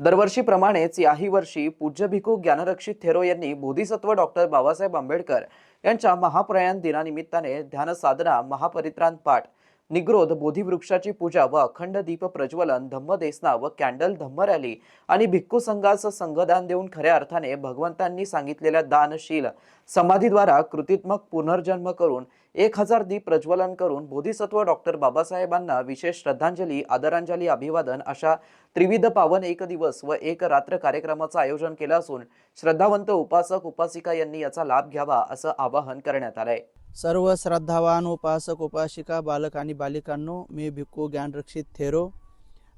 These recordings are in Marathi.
दरवर्षीप्रमाणेच याही वर्षी पूज्य भिकू ज्ञानरक्षित थेरो यांनी बोधिसत्व डॉक्टर बाबासाहेब आंबेडकर यांच्या महाप्रयाण दिनानिमित्ताने ध्यान साधना महापरित्राण पाठ निग्रोध बोधीवृक्षाची पूजा व अखंड दीप प्रज्वलन धम्मदेसना व कॅन्डल धम्म रॅली आणि भिक्खू संघास संघदान देऊन खऱ्या अर्थाने भगवंतांनी सांगितलेल्या दानशील समाधीद्वारा कृतीत्मक पुनर्जन्म करून एक हजार दीप प्रज्वलन करून बोधिसत्व डॉक्टर बाबासाहेबांना विशेष श्रद्धांजली आदरांजली अभिवादन अशा त्रिविध पावन एक दिवस व एक रात्र कार्यक्रमाचं आयोजन केलं असून श्रद्धावंत उपासक उपासिका यांनी याचा लाभ घ्यावा असं आवाहन करण्यात आलंय. सर्व श्रद्धावान उपासक उपासिका बालक आणि बालिकांनो मी भिक्खू ज्ञानरक्षित थेरो.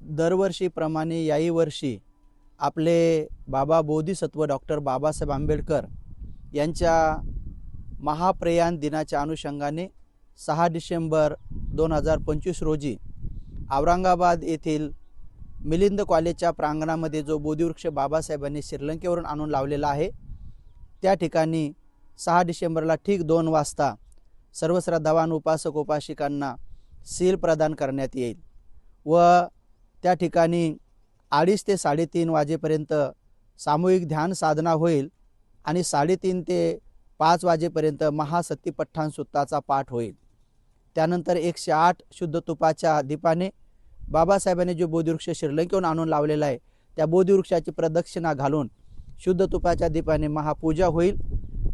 दरवर्षीप्रमाणे याही वर्षी आपले बाबा बोधिसत्व डॉक्टर बाबासाहेब आंबेडकर यांच्या महाप्रयाण दिनाच्या अनुषंगाने सहा डिसेंबर दोन हजार पंचवीस रोजी औरंगाबाद येथील मिलिंद कॉलेजच्या प्रांगणामध्ये जो बोधिवृक्ष बाबासाहेबांनी श्रीलंकेवरून आणून लावलेला आहे त्या ठिकाणी सहा डिसेंबरला ठीक दोन वाजता सर्व श्रद्धावान उपासक उपासिकांना सील प्रदान करण्यात येईल व त्या ठिकाणी अडीच ते साडेतीन वाजेपर्यंत सामूहिक ध्यान साधना होईल आणि साडेतीन ते पाच वाजेपर्यंत महासत्तीपठ्ठाण सुत्ताचा पाठ होईल. त्यानंतर एकशे आठ शुद्ध तुपाच्या दीपाने बाबासाहेबांनी जो बोधिवृक्ष श्रीलंकेहून आणून लावलेला आहे त्या बोधिवृक्षाची प्रदक्षिणा घालून शुद्ध तुपाच्या दीपाने महापूजा होईल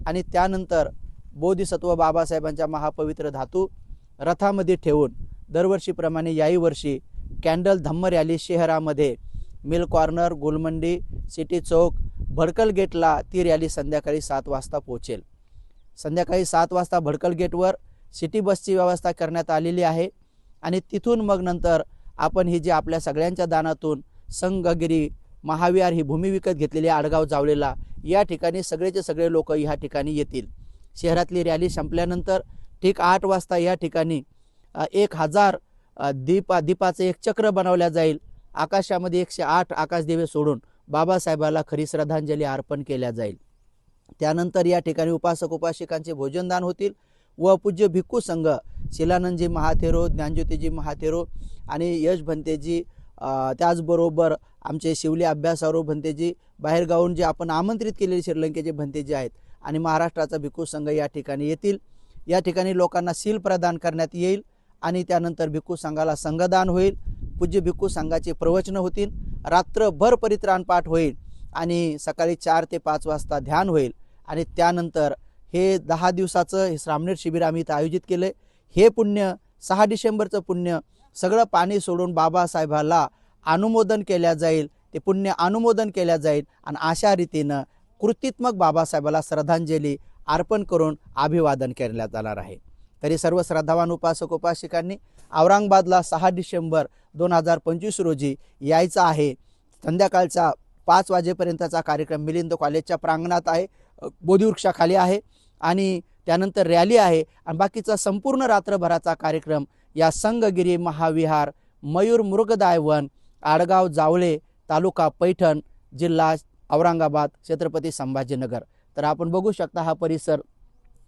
आणि त्यानंतर बोधिसत्व बाबासाहेबांच्या महापवित्र धातू रथामध्ये ठेवून दरवर्षीप्रमाणे याही वर्षी कॅन्डल धम्म रॅली शहरामध्ये mill corner Gulmandi city chowk Bhadkal गेटला ती रॅली संध्याकाळी सात वाजता पोहोचेल. संध्याकाळी सात वाजता भडकल गेटवर सिटी बसची व्यवस्था करण्यात आलेली आहे आणि तिथून मग नंतर आपण ही जी आपल्या सगळ्यांच्या दानातून संगगिरी महाविहार ही भूमी विकत घेतलेली आडगाव जावलेला या ठिकाणी सगळेचे सगळे लोक ह्या ठिकाणी येतील. शहरातली रॅली संपल्यानंतर ठीक आठ वाजता या ठिकाणी एक हजार दीपा दीप दीपाचं एक चक्र बनवल्या जाईल. आकाशामध्ये एकशे आठ आकाशदिवे सोडून बाबासाहेबाला खरी श्रद्धांजली अर्पण केल्या जाईल. त्यानंतर या ठिकाणी उपासक उपासिकांचे भोजनदान होतील व पूज्य भिक्खू संघ शिलानंदजी महाथेरो ज्ञानज्योतीजी महाथेरो आणि यश भंतेजी त्याचबरोबर आमचे शिवले अभ्यासारो भंतेजी बाहेरगावून जे आपण आमंत्रित केलेले श्रीलंकेचे भंतेजी आहेत आणि महाराष्ट्राचा भिक्खू संघ या ठिकाणी येतील. या ठिकाणी लोकांना सील प्रदान करण्यात येईल आणि त्यानंतर भिक्खू संघाला संघदान होईल. पूज्य भिक्खू संघाचे प्रवचनं होतील. रात्रभर परित्राण पाठ होईल आणि सकाळी चार ते पाच वाजता ध्यान होईल. आणि त्यानंतर हे दहा दिवसाचं हे श्रामणेर शिबिर आम्ही इथं आयोजित केलं हे पुण्य सहा डिसेंबरचं पुण्य सगळं पाणी सोडून बाबासाहेबाला अनुमोदन केल्या जाईल. ते पुण्य अनुमोदन केल्या जाईल. आणि अशा रीतीनं कृतीत्मक बाबासाहेबाला श्रद्धांजली अर्पण करून अभिवादन करण्यात जाणार आहे. तरी सर्व श्रद्धावान उपासक उपासिकांनी औरंगाबादला सहा डिसेंबर दोन हजार पंचवीस रोजी यायचं आहे. संध्याकाळचा पाच वाजेपर्यंतचा कार्यक्रम मिलिंद कॉलेजच्या प्रांगणात आहे अ, बोधिवृक्षाखाली आहे आणि त्यानंतर रॅली आहे आणि बाकीचा संपूर्ण रात्रभराचा कार्यक्रम या संगगिरी महाविहार मयूर मृगदायवन आडगाव जावळे तालुका पैठण जिल्हा औरंगाबाद छत्रपती संभाजीनगर. तर आपण बघू शकता हा परिसर.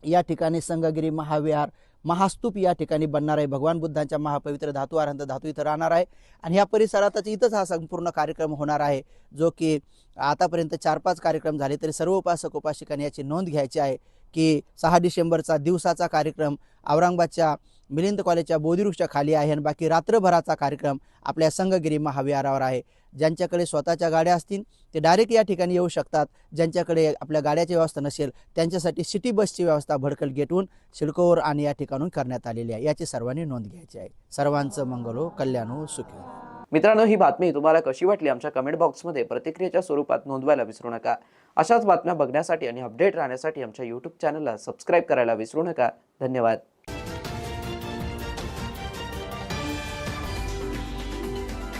या ठिकाणी संगगिरी महाविहार महास्तूप या ठिकाणी बनणार आहे. भगवान बुद्धांच्या महापवित्र धातू आरंत धातू इथं राहणार आहे. आणि ह्या परिसरातच इथंच हा संपूर्ण कार्यक्रम होणार आहे. जो की आतापर्यंत चार पाच कार्यक्रम झाले तरी सर्व उपासक उपासिकांनी याची नोंद घ्यायची आहे की सहा डिसेंबरचा दिवसाचा कार्यक्रम औरंगाबादच्या मिलिंद कॉलेजच्या बोधिवृक्षच्या खाली आहे आणि बाकी रात्रभराचा कार्यक्रम आपल्या संगगिरी महाविहारावर आहे. ज्यांच्याकडे स्वतःच्या गाड्या असतील ते डायरेक्ट या ठिकाणी येऊ शकतात. ज्यांच्याकडे आपल्या गाड्याची व्यवस्था नसेल त्यांच्यासाठी सिटी बसची व्यवस्था भडकल गेटहून सिडकोवर आणि या ठिकाणून करण्यात आलेली आहे. याची सर्वांनी नोंद घ्यायची आहे. सर्वांचं मंगलो हो, कल्याणो हो, सुखी हो. मित्रांनो ही बातमी तुम्हाला कशी वाटली आमच्या कमेंट बॉक्समध्ये प्रतिक्रियेच्या स्वरूपात नोंदवायला विसरू नका. अशाच बातम्या बघण्यासाठी आणि अपडेट राहण्यासाठी आमच्या यूट्यूब चॅनलला सबस्क्राईब करायला विसरू नका. धन्यवाद.